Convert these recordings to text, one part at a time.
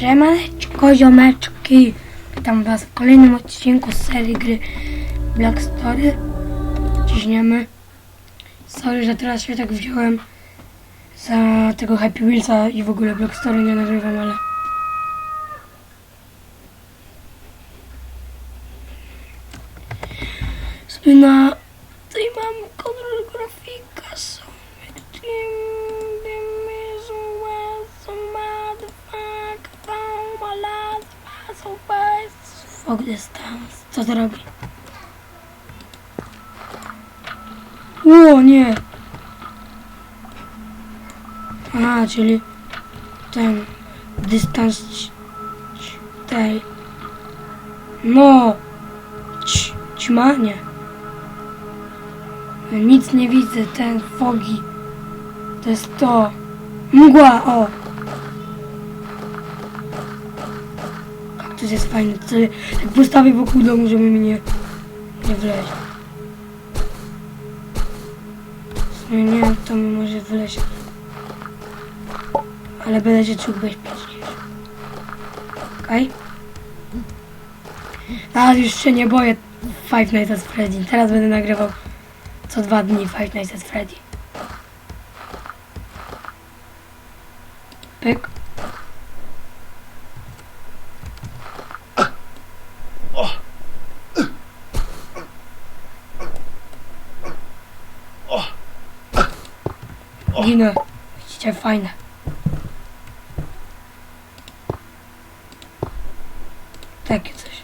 Siemaneczko ziomeczki. Witam was w kolejnym odcinku serii gry Black Story. Ciśniemy Sorry, że teraz się tak wziąłem Za tego Happy Wheelsa i w ogóle Black Story nie nagrywam, ale Sobie na tej mam kontrol grafika sobie Fuck this dance. Co to robi? O nie! Aha, czyli ten dystans tej. No! Ć, ćma? Nie. Nic nie widzę, ten fogi. To jest to. Mgła, o! Kaktus jest fajny. To jak postawię wokół domu, żeby mi nie, wleźć. Sumie nie wiem, to mi może wleźć. Ale będę się czuł bezpieczniejszy. Okej? Teraz już się nie boję Five Nights at Freddy. Teraz będę nagrywał co dwa dni Five Nights at Freddy. Pyk. Ginę. Widzicie, fajne. Takie coś.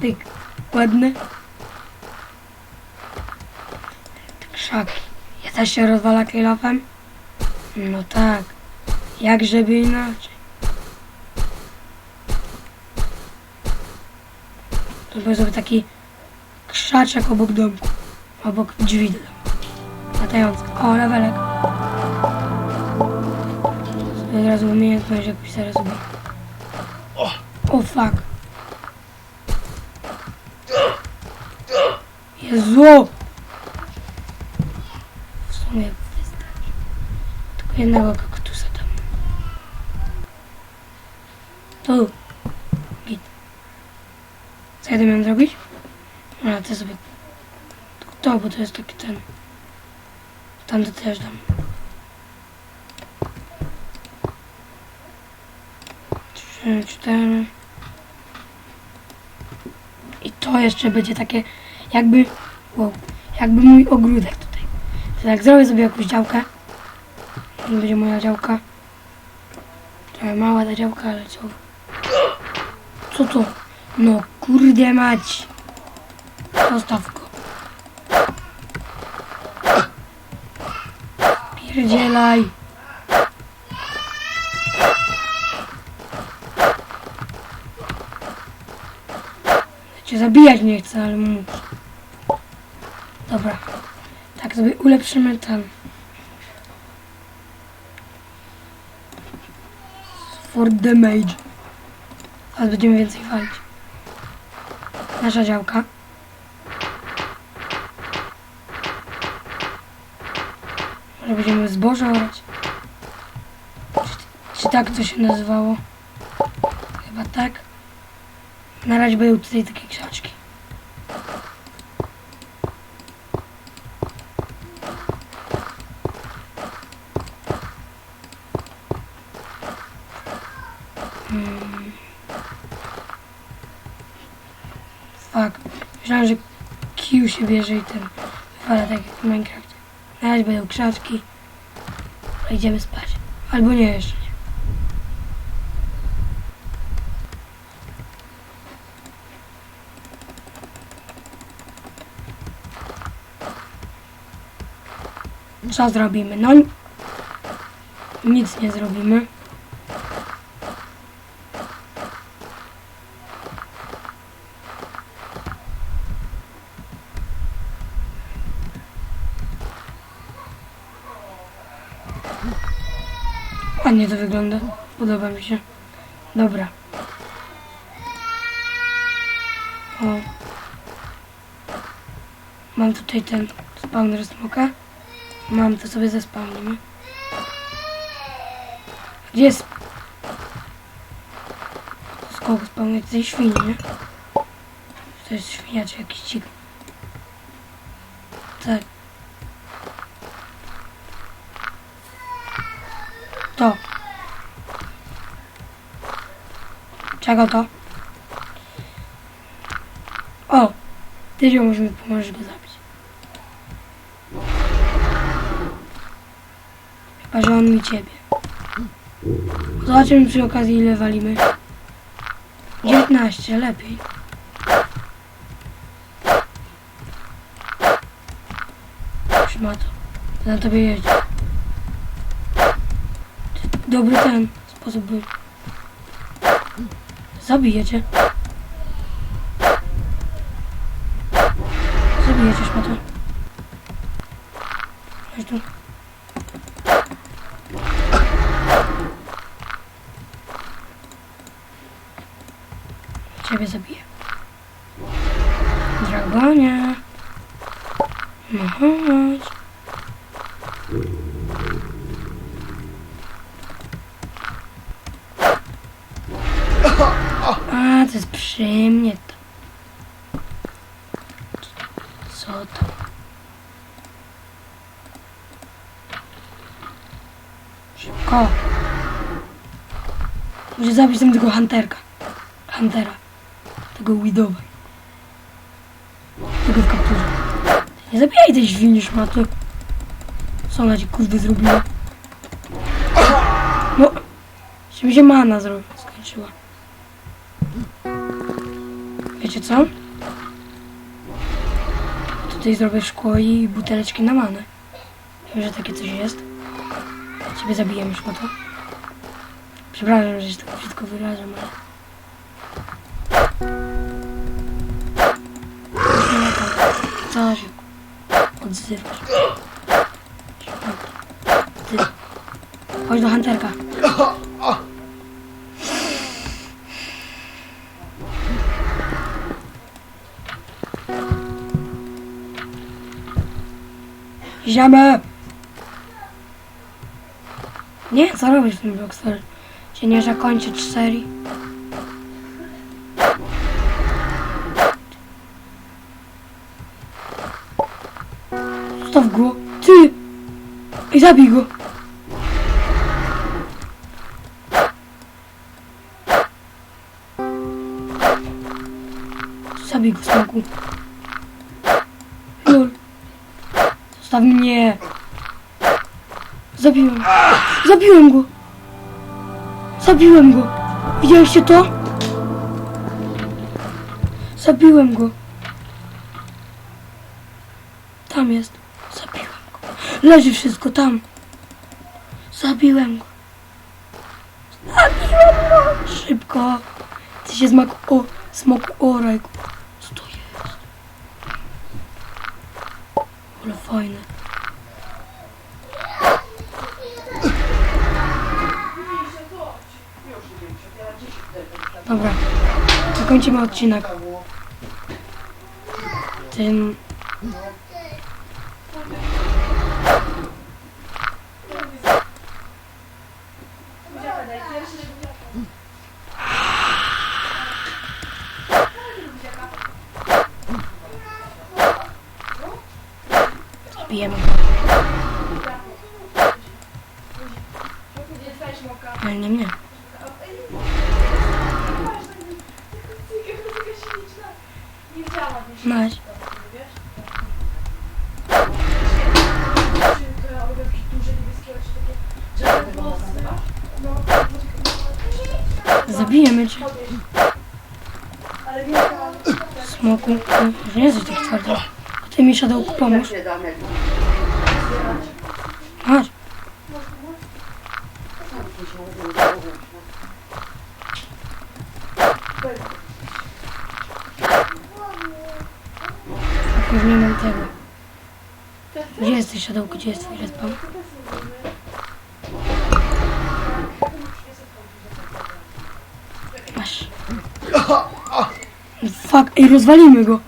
Pyk. Ładne. Te Krzaki. Też się rozwala kilofem? No tak. Jak żeby inaczej. To był sobie taki krzaczek obok domku. Obok drzwi do domu. Latający. O, lewelek. Od razu umiejętność, jak pisarz sobie. O, fuck. Jezu! Sumie wystarczy. Tylko jednego kaktusa tam. Tu. Git. Co ja to miałem zrobić? A, to sobie... Tylko to, bo to jest taki ten... Tam to też dam. Trzy, cztery... I to jeszcze będzie takie jakby, wow, jakby mój ogródek jak zrobię sobie jakąś działkę, to będzie moja działka. Trochę mała ta działka, ale co? Co to? No kurde mać. Zostaw go. Pierdzielaj. Cię zabijać nie chcę, ale muszę. Dobra. Tak sobie ulepszymy ten. For damage. Teraz będziemy więcej walić. Nasza działka. Może będziemy zboże orać. Czy, czy tak to się nazywało? Chyba tak. Na razie będą tutaj takie krzaczki. Hmm. Fuck. Myślałem, że Q się bierze i ten wywala tak jak w Minecraft. Na razie będą krzaczki. A idziemy spać. Albo nie jeszcze. Co zrobimy? No nic nie zrobimy. Ładnie to wygląda. Podoba mi się. Dobra. O. Mam tutaj ten spawner smoka. Mam to sobie zespawnimy. Gdzie jest? Skok spawner tej świni, nie? To jest świnia czy jakiś dzik. Tak. To. Czego to? O! Ty ją może mi pomożesz go zabić. Chyba, że on mi ciebie. Zobaczymy przy okazji ile walimy. 19, lepiej. Szmato. Na tobie jedzie. Dobry ten sposób był. Zabiję cię, szmato. Chodź tu. Ciebie zabiję. Dragonie. No chodź. A, to jest przy to. Co to? Szybko. Muszę zabić tam tego Hunterka. Huntera. Tego Widowa. Tego w kapturze. Nie zabijaj tej świni szmaty. Co ona ci kurde zrobiła? No. Mi się mana zro- skończyła. Wiecie co? Tutaj zrobię szkło i buteleczki na manę. Wiem, że takie coś jest. Ciebie zabiję już po to. Przepraszam, że się tak brzydko wyrażam, ale... Tam. Co się odzywasz? Ty. Chodź do Hunterka. Idziemy! Nie, co robisz w tym Blockstar? Czy nie zakończyć serii? Zostaw go! Ty! I zabij go! Zabij go, smoku. Zostaw mnie! Zabiłem. Zabiłem go! Zabiłem go! Widzieliście to? Zabiłem go. Tam jest. Zabiłem go. Leży wszystko tam. Zabiłem go. Zabiłem go! Szybko. Ty się smaku o, smoku oraj. Co to jest? Ale fajne. Dobra. Zakończymy odcinek. Tym... Zabijemy. Ale nie mnie. Masz. Zabijemy cię. Smoku. Nie jesteś taki twardy. A ty mi Shadowku pomóż. Masz. Już nie mam tego. Gdzie jesteś Shadowku? Gdzie jest twój respawn? Masz. Fuck, ej, rozwalimy go.